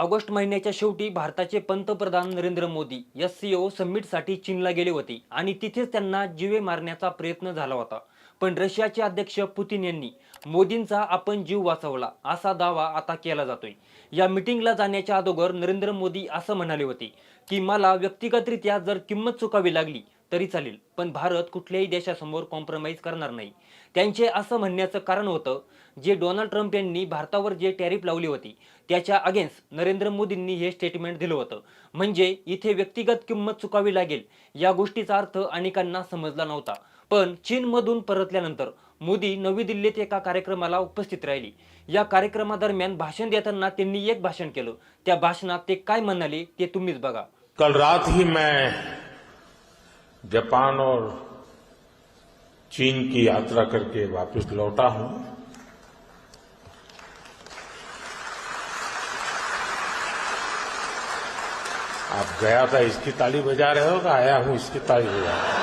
August महिन्याच्या शेवटी भारताचे पंतप्रधान Narendra Modi S C O समिटसाठी चीनला गेले होते आणि तिथेच त्यांना जीवे मारण्याचा प्रयत्न झाला होता. पण रशियाचे अध्यक्ष पुतीन यांनी मोदींचा आपण जीव वाचवला असा दावा आता केला जातोय. या मिटिंगला जाण्याच्या अगोदर नरेंद्र मोदी असं म्हणाले होते की मला व्यक्तिगतरित्या जर किंमत चुकावी लागली तरी चालेल पण भारत कुठल्याही देशासमोर कॉम्प्रोमाइज करणार नाही. त्यांचे असं म्हणण्याचं कारण होतं जे डोनाल्ड ट्रम्प यांनी भारतावर जे टॅरिफ लावली होती त्याच्या अगेन्स्ट नरेंद्र मोदींनी हे स्टेटमेंट दिलं होतं. म्हणजे इथे व्यक्तिगत किंमत चुकावी लागेल या गोष्टीचा अर्थ अनेकांना समजला नव्हता. पण चीनमधून परतल्यानंतर मोदी नवी दिल्लीत एका कार्यक्रमाला उपस्थित राहिली. या कार्यक्रमादरम्यान भाषण देताना त्यांनी एक भाषण केलं. त्या भाषणात ते काय म्हणाले ते तुम्हीच बघा. कल रात ही मैं जापान और चीन की यात्रा करके वापस लौटा हूं. आप गया था इसकी ताली बजा रहे हो कि आया हूं इसकी ताली बजा हो?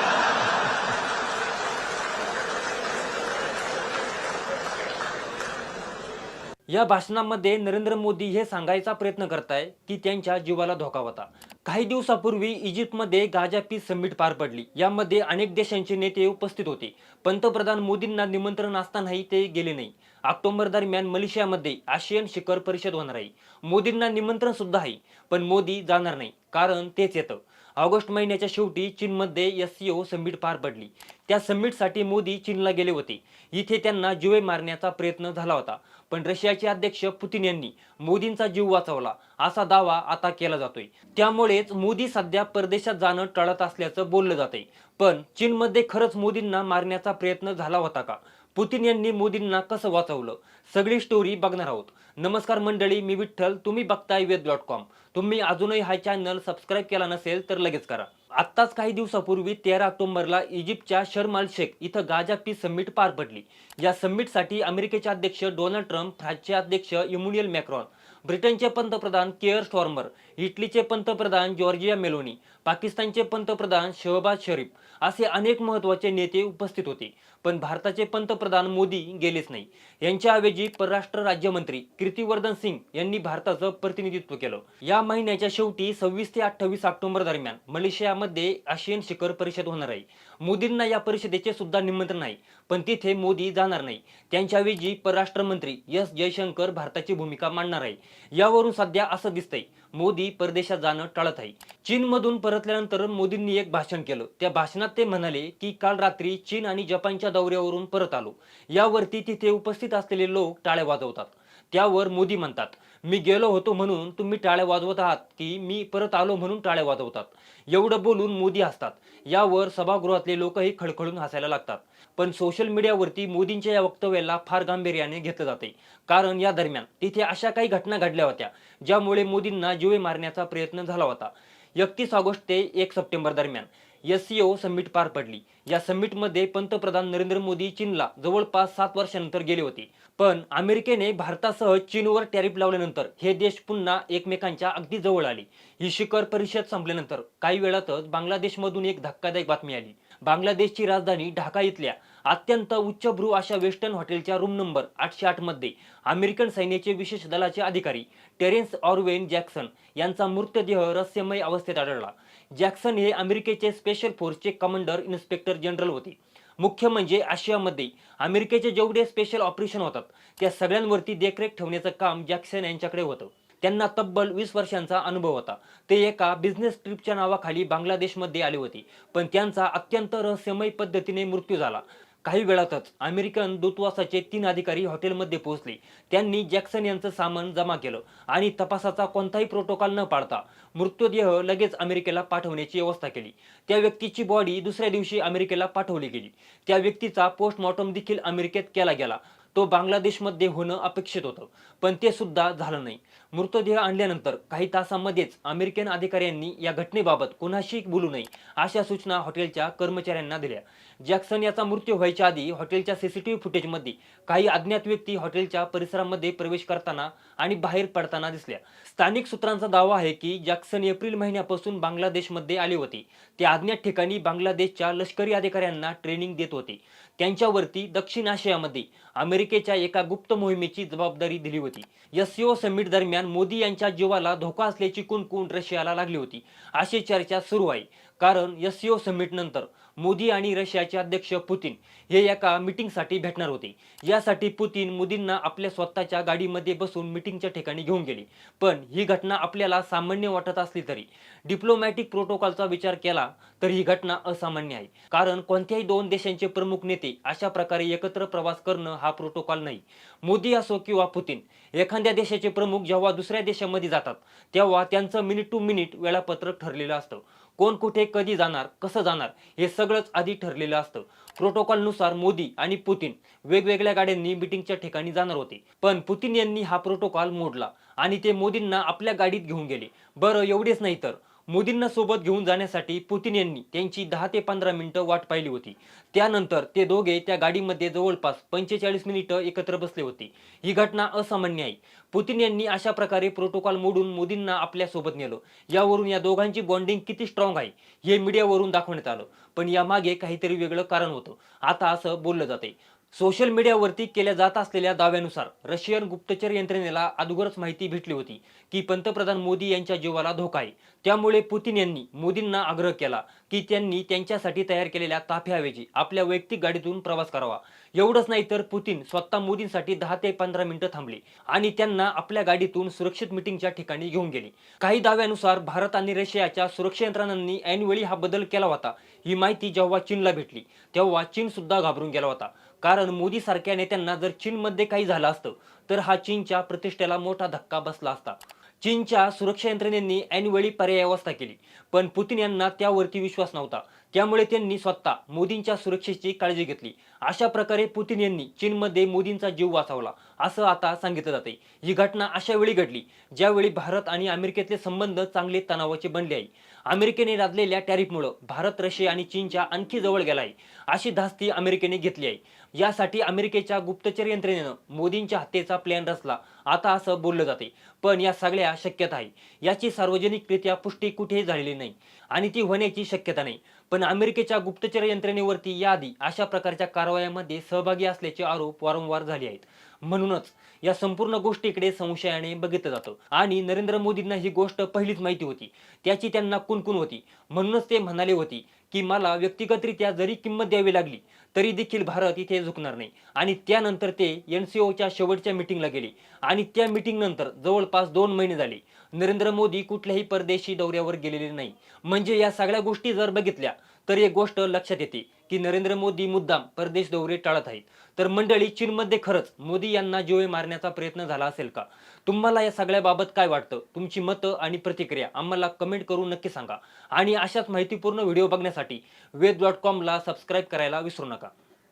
या भाषणामध्ये नरेंद्र मोदी हे सांगायचा प्रयत्न करताय की त्यांच्या जीवाला धोका होता. काही दिवसापूर्वी इजिप्तमध्ये गाजा पीस समिट पार पडली. यामध्ये अनेक देशांचे नेते उपस्थित होते. पंतप्रधान मोदींना निमंत्रण असतानाही ते गेले नाही. ऑक्टोबर दरम्यान मलेशियामध्ये आशियन शिखर परिषद होणार आहे. मोदींना निमंत्रण सुद्धा आहे पण मोदी जाणार नाही. कारण तेच येतं. ऑगस्ट महिन्याच्या शेवटी चीनमध्ये एस सी ओ समिट पार पडली. त्या समिटसाठी मोदी चीनला गेले होते. इथे त्यांना जीवे मारण्याचा प्रयत्न झाला होता. पण रशियाचे अध्यक्ष पुतीन यांनी मोदींचा जीव वाचवला. असा दावा आता केला जातोय. त्यामुळेच मोदी सध्या परदेशात जाणं टळत असल्याचं बोललं जातंय. पण चीनमध्ये खरंच मोदींना मारण्याचा प्रयत्न झाला होता का? पुतीन यांनी मोदींना कसं वाचवलं? सगळी स्टोरी बघणार आहोत. नमस्कार मंडळी मी विठ्ठल. तुम्ही बघताय वेद डॉट कॉम तुम्ही अजूनही हा चॅनल सबस्क्राईब केला नसेल तर लगेच करा. आत्ताच काही दिवसापूर्वी तेरा ऑक्टोबरला इजिप्तच्या शर्माल शेख इथं गाजा पीस समिट पार पडली. या समिटसाठी अमेरिकेचे अध्यक्ष डोनाल्ड ट्रम्प फ्रान्सचे अध्यक्ष इम्युनियल मॅक्रॉन ब्रिटनचे पंतप्रधान केअर स्टॉर्मर इटलीचे पंतप्रधान जॉर्जिया मेलोनी पाकिस्तानचे पंतप्रधान शहबाज शरीफ असे अनेक महत्त्वाचे नेते उपस्थित होते. पण भारताचे पंतप्रधान मोदी गेलेच नाही. यांच्याऐवजी परराष्ट्र राज्यमंत्री कीर्तिवर्धन सिंग यांनी भारताचं प्रतिनिधित्व केलं. या महिन्याच्या शेवटी सव्वीस ते अठ्ठावीस ऑक्टोबर दरम्यान मलेशियामध्ये आशियन शिखर परिषद होणार आहे. मोदींना या परिषदेचे सुद्धा निमंत्रण आहे पण तिथे मोदी जाणार नाही. त्यांच्याऐवजी परराष्ट्र मंत्री एस जयशंकर भारताची भूमिका मांडणार आहे. यावरून सध्या असं दिसतंय मोदी परदेशात जाणं टाळत आहे. चीनमधून परतल्यानंतर मोदींनी एक भाषण केलं. त्या भाषणात ते म्हणाले की काल रात्री चीन आणि जपानच्या दौऱ्यावरून परत आलो. यावरती तिथे उपस्थित असलेले लोक टाळ्या वाजवतात. त्यावर मोदी म्हणतात मी गेलो होतो म्हणून तुम्ही टाळ्या वाजवत आहात की मी परत आलो म्हणून टाळ्या वाजवतात. एवढं बोलून मोदी हसतात. यावर सभागृहातले लोकही खळखळून हसायला लागतात. पण सोशल मीडियावरती मोदींच्या या वक्तव्याला फार गांभीर्याने घेतलं जाते. कारण या दरम्यान तिथे अशा काही घटना घडल्या होत्या ज्यामुळे मोदींना जीवे मारण्याचा प्रयत्न झाला होता. एकतीस ऑगस्ट ते एक सप्टेंबर दरम्यान एस सी ओ समिट पार पडली. या समिटमध्ये पंतप्रधान नरेंद्र मोदी चीनला जवळपास सात वर्षानंतर गेले होते. पण अमेरिकेने भारतासह चीनवर टॅरिफ लावल्यानंतर हे देश पुन्हा एकमेकांच्या अगदी जवळ आले. ही शिखर परिषद संपल्यानंतर काही वेळातच बांगलादेशमधून एक धक्कादायक बातमी आली. बांगलादेशची राजधानी ढाका इथल्या अत्यंत उच्चभ्रू अशा वेस्टर्न हॉटेलच्या रूम नंबर आठशे आठमध्ये अमेरिकन सैन्याचे विशेष दलाचे अधिकारी टेरेन्स ऑरवेन जॅक्सन यांचा मृतदेह रहस्यमय अवस्थेत आढळला. जॅक्सन हे अमेरिकेचे स्पेशल फोर्सचे कमांडर इन्स्पेक्टर जनरल होते. मुख्य म्हणजे आशियामध्ये अमेरिकेचे जेवढे स्पेशल ऑपरेशन होतात त्या सगळ्यांवरती देखरेख ठेवण्याचं काम जॅक्सन यांच्याकडे होतं. त्यांना तब्बल वीस वर्षांचा अनुभव होता. ते एका बिझनेस ट्रिपच्या नावाखाली बांगलादेशमध्ये आले होते. पण त्यांचा अत्यंत रहस्यमय पद्धतीने मृत्यू झाला. काही वेळातच अमेरिकन दूतावासाचे तीन अधिकारी हॉटेलमध्ये पोहोचले. त्यांनी जॅक्सन यांचं सामान जमा केलं आणि तपासाचा कोणताही प्रोटोकॉल न पाळता मृतदेह लगेच अमेरिकेला पाठवण्याची व्यवस्था केली. त्या व्यक्तीची बॉडी दुसऱ्या दिवशी अमेरिकेला पाठवली गेली. त्या व्यक्तीचा पोस्टमॉर्टम देखील अमेरिकेत केला गेला. तो बांगलादेशमध्ये होणं अपेक्षित होतं पण ते सुद्धा झालं नाही. मृतदेह आणल्यानंतर काही तासांमध्येच अमेरिकन अधिकाऱ्यांनी या घटनेबाबत कोणाशी बोलू नये अशा सूचना हॉटेलच्या कर्मचाऱ्यांना दिल्या. जॅक्सन याचा मृत्यू व्हायच्या आधी हॉटेलच्या सीसीटीव्ही फुटेजमध्ये काही अज्ञात व्यक्ती हॉटेलच्या परिसरामध्ये प्रवेश करताना आणि बाहेर पडताना दिसल्या. स्थानिक सूत्रांचा दावा आहे की जॅक्सन एप्रिल महिन्यापासून बांगलादेशमध्ये आले होते. ते अज्ञात ठिकाणी बांगलादेशच्या लष्करी अधिकाऱ्यांना ट्रेनिंग देत होते. त्यांच्यावरती दक्षिण आशियामध्ये अमेरिकेच्या एका गुप्त मोहिमेची जबाबदारी दिली होती. एससीओ समिट दरम्यान मोदी यांच्या जीवाला धोका असल्याची कुणकुण रशियाला लागली होती. अशी चर्चा सुरू आहे. कारण एससीओ समिट नंतर मोदी आणि रशियाचे अध्यक्ष पुतीन हे एका मिटिंगसाठी भेटणार होते. यासाठी पुतीन मोदींना आपल्या स्वतःच्या गाडीमध्ये बसून मीटिंगच्या ठिकाणी घेऊन गेले. पण ही घटना आपल्याला सामान्य वाटत असली तरी डिप्लोमॅटिक प्रोटोकॉलचा विचार केला तर ही घटना असामान्य आहे. कारण कोणत्याही दोन देशांचे प्रमुख नेते अशा प्रकारे एकत्र प्रवास करणं हा प्रोटोकॉल नाही. मोदी असो किंवा पुतीन एखाद्या देशाचे प्रमुख जेव्हा दुसऱ्या देशामध्ये जातात तेव्हा त्यांचं मिनिट टू मिनिट वेळापत्रक ठरलेलं असतं. कोण कुठे कधी जाणार कसं जाणार हे सगळंच आधी ठरलेलं असतं. प्रोटोकॉलनुसार मोदी आणि पुतीन वेगवेगळ्या गाड्यांनी मिटिंगच्या ठिकाणी जाणार होते. पण पुतीन यांनी हा प्रोटोकॉल मोडला आणि ते मोदींना आपल्या गाडीत घेऊन गेले. बरं एवढेच नाही तर. मोदींना सोबत घेऊन जाण्यासाठी पुतीन यांनी त्यांची दहा ते पंधरा मिनिटं वाट पाहिली होती. त्यानंतर ते दोघे त्या गाडीमध्ये जवळपास पंचेचाळीस मिनिटं एकत्र बसले होते. ही घटना असामान्य आहे. पुतीन यांनी अशा प्रकारे प्रोटोकॉल मोडून मोदींना आपल्यासोबत नेलं. यावरून या दोघांची बॉन्डिंग किती स्ट्रॉंग आहे हे मीडियावरून दाखवण्यात आलं. पण यामागे काहीतरी वेगळं कारण होतं. आता असं बोललं जाते सोशल मीडियावरती केल्या जात असलेल्या दाव्यानुसार रशियन गुप्तचर यंत्रणेला अगोदरच माहिती भेटली होती की पंतप्रधान मोदी यांच्या जीवाला धोका आहे. त्यामुळे पुतीन यांनी मोदींना आग्रह केला की त्यांनी त्यांच्यासाठी तयार केलेल्या ताफ्याऐवजी आपल्या वैयक्तिक गाडीतून प्रवास करावा. एवढंच नाही तर पुतीन स्वतः मोदींसाठी दहा ते पंधरा मिनिटं थांबले आणि त्यांना आपल्या गाडीतून सुरक्षित मिटिंगच्या ठिकाणी घेऊन गेले. काही दाव्यानुसार भारत आणि रशियाच्या सुरक्षा यंत्रणांनी ऐनवेळी हा बदल केला होता ही माहिती जेव्हा चीनला भेटली तेव्हा चीन सुद्धा घाबरून गेला होता. कारण मोदी सारख्या नेत्यांना जर चीनमध्ये काही झालं असतं तर हा चीनच्या प्रतिष्ठेला मोठा धक्का बसला असता. चीनच्या सुरक्षा यंत्रणेनी ऐनवेळी पर्याय व्यवस्था केली. पण पुतीन यांना त्यावरती विश्वास नव्हता. त्यामुळे त्यांनी स्वतः मोदींच्या सुरक्षेची काळजी घेतली. अशा प्रकारे पुतीन यांनी चीनमध्ये मोदींचा जीव वाचवला असं आता सांगितलं जाते ही घटना अशा वेळी घडली ज्यावेळी भारत आणि अमेरिकेतले संबंध चांगले तणावाचे बनले आहे. अमेरिकेने लादलेल्या टॅरिफमुळं भारत रशिया आणि चीनच्या आणखी जवळ गेला आहे अशी धास्ती अमेरिकेने घेतली आहे. यासाठी अमेरिकेच्या गुप्तचर यंत्रणेनं मोदींच्या हत्येचा प्लॅन रचला. आता असं बोललं जाते. पण या सगळ्या शक्यता आहे. याची सार्वजनिकरित्या पुष्टी कुठेही झालेली नाही. आणि ती होण्याची शक्यता नाही. पण अमेरिकेच्या गुप्तचर यंत्रणेवरती यादी अशा प्रकारच्या कारवायामध्ये सहभागी असल्याचे आरोप वारंवार झाले आहेत. म्हणूनच या संपूर्ण गोष्टीकडे संशयाने बघितलं जातं. आणि नरेंद्र मोदींना ही गोष्ट पहिलीच माहिती होती. त्याची त्यांना कुणकुण होती. म्हणूनच ते म्हणाले होते की मला व्यक्तिगतरित्या जरी किंमत द्यावी लागली तरी देखील भारत इथे झुकणार नाही. आणि त्यानंतर ते एन सी ओच्या शेवटच्या मिटिंगला गेले. आणि त्या मिटिंगनंतर जवळपास दोन महिने झाले. नरेंद्र मोदी कुठल्याही परदेशी दौऱ्यावर गेलेले नाही. म्हणजे या सगळ्या गोष्टी जर बघितल्या तर एक गोष्ट लक्षात येते की नरेंद्र मोदी मुद्दाम परदेश दौरे टाळत आहेत. तर मंडळी चीनमध्ये खरंच मोदी यांना जीवे मारण्याचा प्रयत्न झाला असेल का? तुम्हाला या सगळ्याबाबत काय वाटतं? तुमची मतं आणि प्रतिक्रिया आम्हाला कमेंट करून नक्की सांगा. आणि अशाच माहितीपूर्ण व्हिडिओ बघण्यासाठी वेद डॉट कॉमला सबस्क्राईब करायला विसरू नका.